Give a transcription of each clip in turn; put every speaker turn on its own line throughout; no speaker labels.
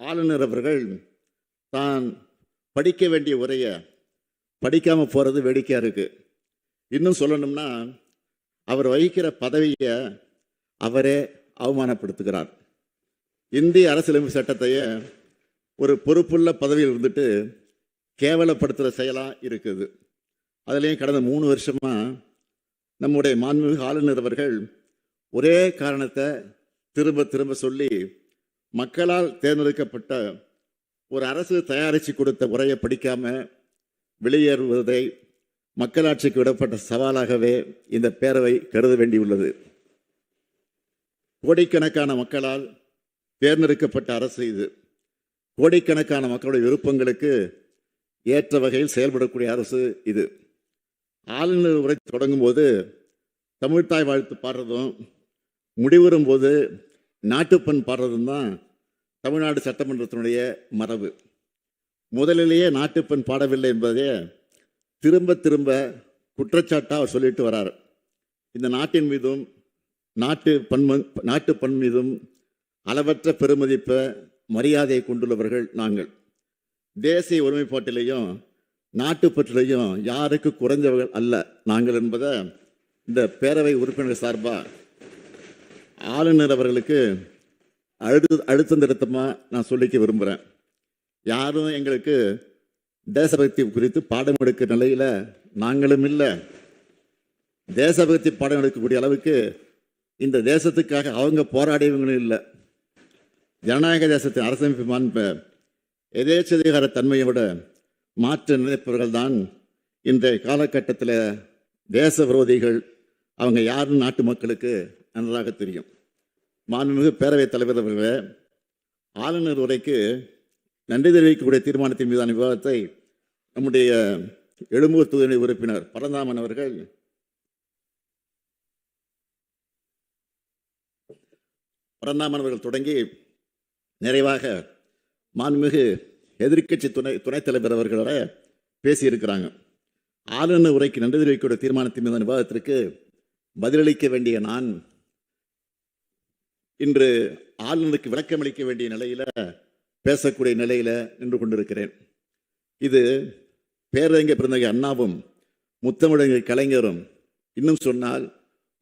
ஆளுநர் அவர்கள் தான் படிக்க வேண்டிய உரையை படிக்காமல் போகிறது வேடிக்கையாக இருக்குது இன்னும் சொல்லணும்னா அவர் வகிக்கிற பதவியை அவரே அவமானப்படுத்துகிறார். இந்திய அரசியலமைப்பு சட்டத்தையே ஒரு பொறுப்புள்ள பதவியில் இருந்துட்டு கேவலப்படுத்துகிற செயலாக இருக்குது. அதுலேயும் கடந்த மூணு வருஷமாக நம்முடைய மாண்புமிகு ஆளுநர் அவர்கள் ஒரே காரணத்தை திரும்ப திரும்ப சொல்லி மக்களால் தேர்ந்தெடுக்கப்பட்ட ஒரு அரசு தயாரித்து கொடுத்த உரையை படிக்காம வெளியேறுவதை மக்களாட்சிக்கு விடப்பட்ட சவாலாகவே இந்த பேரவை கருத வேண்டியுள்ளது. கோடிக்கணக்கான மக்களால் தேர்ந்தெடுக்கப்பட்ட அரசு இது. கோடிக்கணக்கான மக்களுடைய விருப்பங்களுக்கு ஏற்ற வகையில் செயல்படக்கூடிய அரசு இது. ஆளுநர் உரை தொடங்கும் போது தமிழ்தாய் வாழ்த்து பாடுறதும் முடிவுறும் போது நாட்டுப்பண் பாடுறதும் தான் தமிழ்நாடு சட்டமன்றத்தினுடைய மரபு. முதலிலேயே நாட்டுப்பெண் பாடவில்லை என்பதே திரும்ப திரும்ப குற்றச்சாட்டாக அவர் சொல்லிட்டு வரார். இந்த நாட்டின் மீதும் நாட்டு பன்ம நாட்டு பண் மீதும் அளவற்ற பெருமதிப்பை மரியாதையை கொண்டுள்ளவர்கள் நாங்கள். தேசிய ஒருமைப்பாட்டிலையும் நாட்டுப்பற்றிலையும் யாருக்கு குறைஞ்சவர்கள் அல்ல நாங்கள் என்பதை இந்த பேரவை உறுப்பினர் சார்பாக ஆளுநர் அவர்களுக்கு அழுது அழுத்தம் திருத்தமாக நான் சொல்லிக்க விரும்புகிறேன் யாரும் எங்களுக்கு தேசபக்தி குறித்து பாடம் எடுக்கிற நிலையில் நாங்களும் இல்லை. தேசபக்தி பாடம் எடுக்கக்கூடிய அளவுக்கு இந்த தேசத்துக்காக அவங்க போராடியவங்களும் இல்லை. ஜனநாயக தேசத்தின் அரசமைப்பு மாண்ப எதேச்சதிகார தன்மையை விட மாற்ற நினைப்பவர்கள் தான் இந்த காலகட்டத்தில் தேச விரோதிகள். அவங்க யாருன்னு நாட்டு மக்களுக்கு நன்றாக தெரியும். மாண்புமிகு பேரவைத் தலைவர் அவர்களே ஆளுநர் உரைக்கு நன்றி தெரிவிக்கக்கூடிய தீர்மானத்தின் மீதான விவாதத்தை நம்முடைய எழும்பூர் தொகுதி உறுப்பினர் பரந்தாமன் அவர்கள் பரந்தாமன் அவர்கள் தொடங்கி நிறைவாக மாண்புமிகு எதிர்க்கட்சி துணை துணைத் தலைவர் அவர்களோட பேசியிருக்கிறாங்க. ஆளுநர் உரைக்கு நன்றி தெரிவிக்கக்கூடிய தீர்மானத்தின் மீதான விவாதத்திற்கு பதிலளிக்க வேண்டிய நான் இன்று ஆளுநருக்கு விளக்கமளிக்க வேண்டிய நிலையில் பேசக்கூடிய நிலையில் நின்று கொண்டிருக்கிறேன். இது பேரறிஞர் பிறந்தகை அண்ணாவும் முத்தமிழங்கை கலைஞரும் இன்னும் சொன்னால்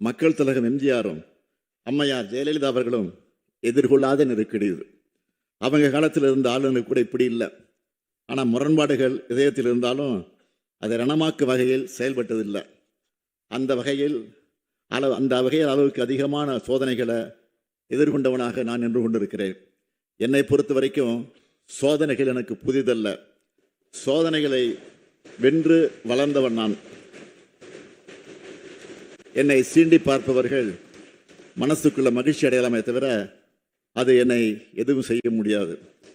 மக்கள் தலகம் எம்ஜிஆரும் அம்மையார் ஜெயலலிதா அவர்களும் எதிர்கொள்ளாத நெருக்கடி இது அவங்க காலத்தில் இருந்த ஆளுநர் கூட இப்படி இல்லை. ஆனால் முரண்பாடுகள் இதயத்தில் இருந்தாலும் அதை ரணமாக்கு வகையில் செயல்பட்டதில்லை. அந்த வகையில் அளவு அந்த வகையில் அளவுக்கு அதிகமான சோதனைகளை எதிர்கொண்டவனாக நான் நின்று கொண்டிருக்கிறேன். என்னை பொறுத்த வரைக்கும் சோதனைகள் எனக்கு புதிதல்ல. சோதனைகளை வென்று வளர்ந்தவன் நான். என்னை சீண்டி பார்ப்பவர்கள் மனசுக்குள்ள மகிழ்ச்சி அடையலாமே தவிர அது என்னை எதுவும் செய்ய முடியாது.